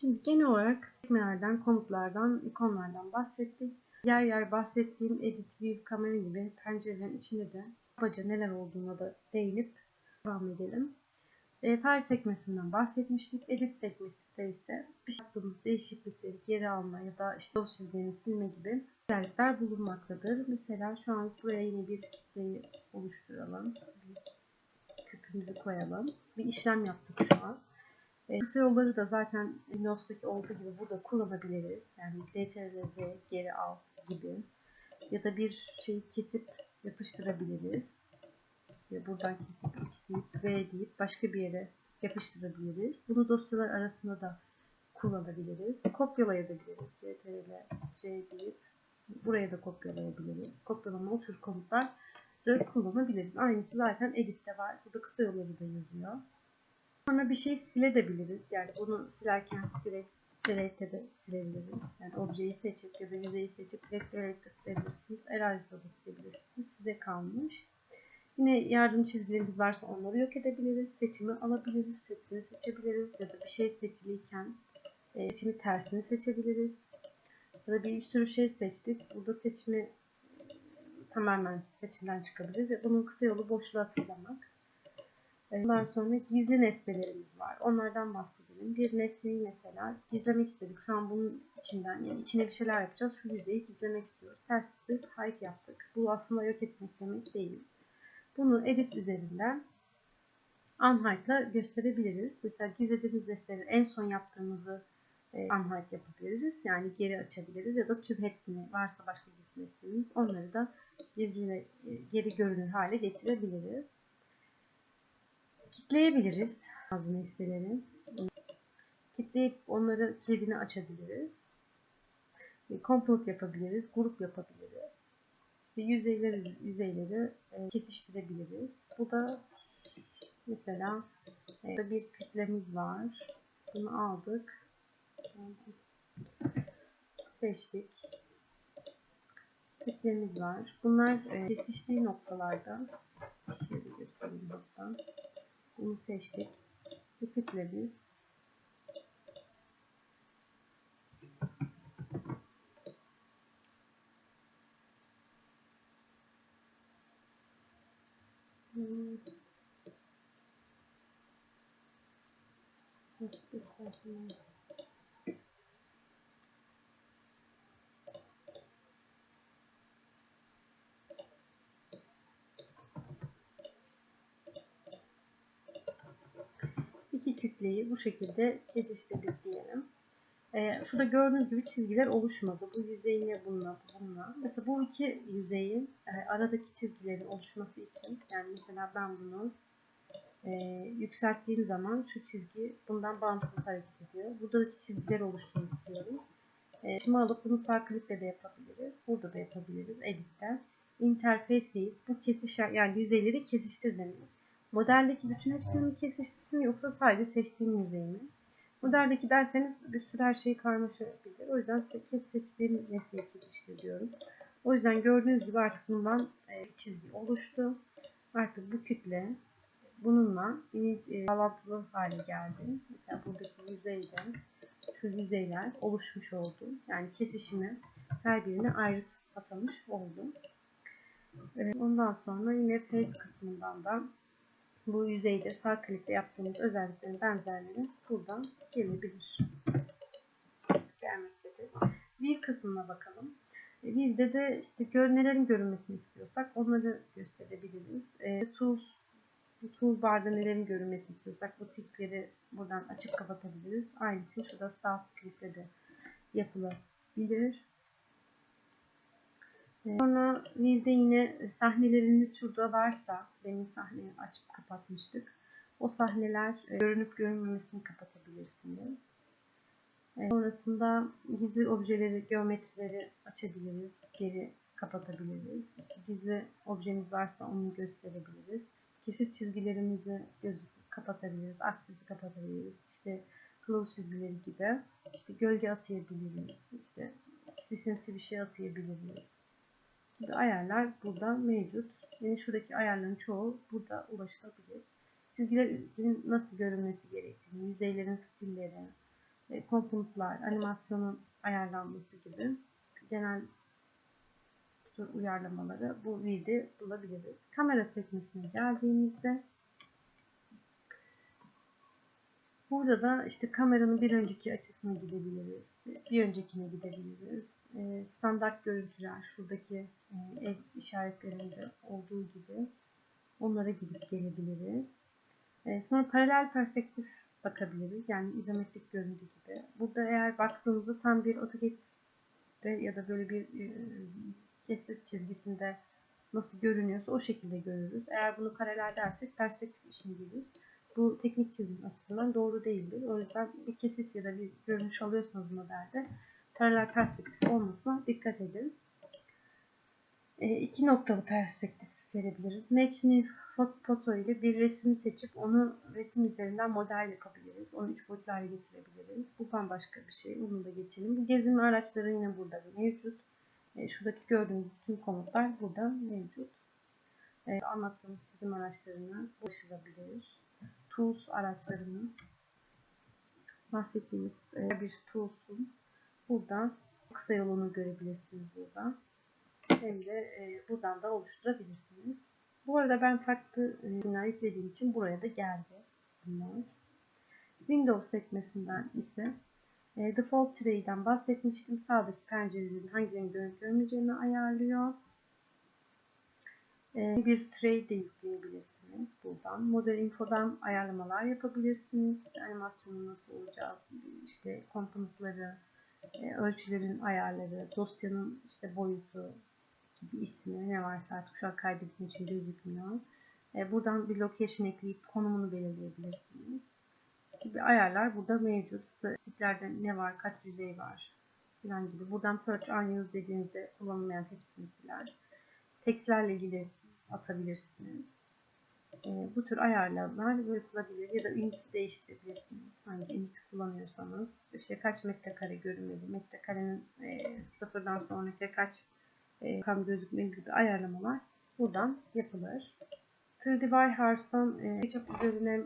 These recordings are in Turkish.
Şimdi genel olarak sekmelerden, komutlardan, ikonlardan bahsettik. Yer yer bahsettiğim edit, view, kamera gibi pencerelerin içinde de kabaca neler olduğuna da değinip devam edelim. E, file sekmesinden bahsetmiştik. Edit sekmesinde ise bir şey yaptığımız değişiklikleri geri alma ya da işte dosya çizgilerini silme gibi özellikler bulunmaktadır. Mesela şu an buraya yine bir kütleyi oluşturalım. Bir küpümüzü koyalım. Bir işlem yaptık şu an. E, kısa yolları da zaten Windows'taki olduğu gibi burada kullanabiliriz. Yani CTRL-Z, geri al gibi. Ya da bir şeyi kesip yapıştırabiliriz. Ve buradan kesip X V deyip başka bir yere yapıştırabiliriz. Bunu dosyalar arasında da kullanabiliriz. Kopyalayabiliriz. CTRL C deyip buraya da kopyalayabiliriz. Kopyalama o tür komutlar kullanabiliriz. Aynısı zaten Edit'te var. Burada kısa yolları da yazıyor. Sonra bir şey silebiliriz. Yani bunu silerken direkt delete'de de silebiliriz. Yani objeyi seçip ya da yüzeyi seçip direkt delete silebilirsiniz. Erazi'de de silebilirsiniz. Size kalmış. Yine yardım çizgilerimiz varsa onları yok edebiliriz. Seçimi alabiliriz. Seçimi seçebiliriz. Ya da bir şey seçiliyken e, seçimi tersini seçebiliriz. Ya da bir sürü şey seçtik. Burada seçimi tamamen seçimden çıkabiliriz. Ve bunun kısa yolu boşluğa tıklamak. Ondan sonra gizli nesnelerimiz var. Onlardan bahsedelim. Bir nesneyi mesela gizlemek istedik. Şu an bunun içinden yani içine bir şeyler yapacağız. Şu yüzeyi gizlemek istiyoruz. Ters tıklayıp hide yaptık. Bu aslında yok etmek demek değil. Bunu edit üzerinden unhide'la gösterebiliriz. Mesela gizlediğimiz nesneleri en son yaptığımızı e, unhide yapabiliriz. Yani geri açabiliriz ya da tüm hepsini varsa başka gizli nesnemiz onları da gizli, e, geri görünür hale getirebiliriz kitleyebiliriz bazı nesneleri. Kitleyip onları kilidini açabiliriz. Komplot yapabiliriz, grup yapabiliriz. İşte yüzeyleri, yüzeyleri e, kesiştirebiliriz. Bu da mesela e, bir kütlemiz var. Bunu aldık. Seçtik. Kütlemiz var. Bunlar e, kesiştiği noktalarda şöyle göstereyim hatta. Bunu seçtik. Bu kütlemiz. Hmm. Nasıl göstereyim? Kütleyi bu şekilde kesiştirdik diyelim. E, şurada gördüğünüz gibi çizgiler oluşmadı. Bu yüzeyine bununla, bununla. Mesela bu iki yüzeyin e, aradaki çizgilerin oluşması için yani mesela ben bunu e, yükselttiğim zaman şu çizgi bundan bağımsız hareket ediyor. Buradaki çizgiler oluştuğunu istiyorum. E, şimdi alıp bunu sağ klikle de yapabiliriz. Burada da yapabiliriz editten. Interface deyip bu kesiş yani yüzeyleri kesiştir demek. Modeldeki bütün hepsini mi kesiştirsin yoksa sadece seçtiğim yüzeyi mi? Modeldeki derseniz bir sürü her şey karmaşabilir. O yüzden kes seçtiğim nesneyi kesiştir diyorum. O yüzden gördüğünüz gibi artık bundan e, çizgi oluştu. Artık bu kütle bununla e, bağlantılı hale geldi. Mesela buradaki yüzeyde şu yüzeyler oluşmuş oldu. Yani kesişimi her birine ayrı atamış oldum. E, ondan sonra yine face kısmından da bu yüzeyde sağ klikle yaptığımız özelliklerin benzerleri buradan gelebilir. Gelmektedir. Bir kısmına bakalım. Bir de de işte nelerin görünmesini istiyorsak onları gösterebiliriz. E, tools toolbar'da nelerin görünmesini istiyorsak bu tipleri buradan açıp kapatabiliriz. Aynısı şurada sağ klikle de yapılabilir. Sonra View'de yine sahneleriniz şurada varsa, demin sahneyi açıp kapatmıştık. O sahneler e, görünüp görünmemesini kapatabilirsiniz. E, sonrasında gizli objeleri, geometrileri açabiliriz, geri kapatabiliriz. İşte gizli objemiz varsa onu gösterebiliriz. Kesit çizgilerimizi göz kapatabiliriz, aksisi kapatabiliriz. İşte close çizgileri gibi. İşte gölge atayabiliriz. İşte sisimsi bir şey atayabiliriz gibi ayarlar burada mevcut. Yani şuradaki ayarların çoğu burada ulaşılabilir. Çizgilerin nasıl görünmesi gerektiğini, yüzeylerin stilleri, komponentler, animasyonun ayarlanması gibi genel uyarlamaları bu videoda bulabiliriz. Kamera sekmesine geldiğimizde burada da işte kameranın bir önceki açısına gidebiliriz. Bir öncekine gidebiliriz. E, standart görüntüler şuradaki e, ev işaretlerinde olduğu gibi onlara gidip gelebiliriz. E, sonra paralel perspektif bakabiliriz. Yani izometrik görüntü gibi. Burada eğer baktığımızda tam bir AutoCAD'de ya da böyle bir e, kesit çizgisinde nasıl görünüyorsa o şekilde görürüz. Eğer bunu paralel dersek perspektif işini gelir. Bu teknik çizim açısından doğru değildir. O yüzden bir kesit ya da bir görünüş alıyorsanız modelde paralel perspektif olmasına dikkat edin. E, iki noktalı perspektif verebiliriz. New Photo ile bir resim seçip onu resim üzerinden model yapabiliriz. Onu üç boyutlu hale getirebiliriz. Bu bambaşka bir şey. Bunu da geçelim. Bu gezim araçları yine burada mevcut. E, şuradaki gördüğünüz tüm komutlar burada mevcut. E, anlattığımız çizim araçlarına ulaşılabilir. Tools araçlarımız bahsettiğimiz e, bir tools'un burada kısa yolunu görebilirsiniz burada. Hem de e, buradan da oluşturabilirsiniz. Bu arada ben farklı ürünler yüklediğim için buraya da geldi bunlar. Windows sekmesinden ise e, Default Tray'den bahsetmiştim. Sağdaki pencerelerin hangilerinin görüntü görmeyeceğini ayarlıyor. E, bir tray de yükleyebilirsiniz buradan. Model Info'dan ayarlamalar yapabilirsiniz. İşte animasyonun nasıl olacağı, işte komponentleri, e, ölçülerin ayarları, dosyanın işte boyutu, gibi ismi ne varsa artık şu an kaydettiğim için gözükmüyor. E, buradan bir location ekleyip konumunu belirleyebilirsiniz. Gibi ayarlar burada mevcut. Statistiklerde ne var, kaç yüzey var falan gibi. Buradan search unused dediğinizde kullanılmayan hepsini siler. Tekstlerle ilgili atabilirsiniz. E, bu tür ayarlamalar yapılabilir ya da unit değiştirebilirsiniz. Hangi unit kullanıyorsanız. İşte kaç metrekare görünmeli, metrekarenin e, sıfırdan sonraki kaç rakam gözükmeli gibi ayarlamalar buradan yapılır. 3D Wirehouse'dan e, SketchUp üzerine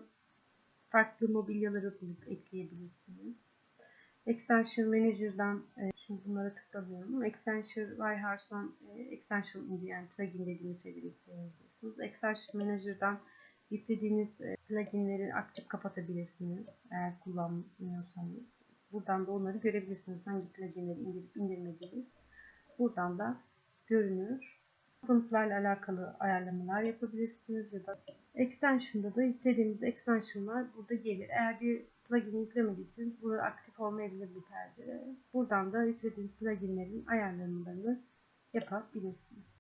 farklı mobilyaları bulup ekleyebilirsiniz. Extension Manager'dan e, şimdi bunlara tıklamıyorum. Extension Wirehouse'dan e, Extension yani plugin dediğimiz şeyleri isteyebilirsiniz. Extension Manager'dan yüklediğiniz e, pluginleri açıp kapatabilirsiniz eğer kullanmıyorsanız. Buradan da onları görebilirsiniz. Hangi pluginleri indirip indirmediğiniz. Buradan da görünür. Komutlarla alakalı ayarlamalar yapabilirsiniz ya da extension'da da yüklediğiniz extension'lar burada gelir. Eğer bir plugin yüklemediyseniz burada aktif olmayabilir bir pencere. Buradan da yüklediğiniz pluginlerin ayarlamalarını yapabilirsiniz.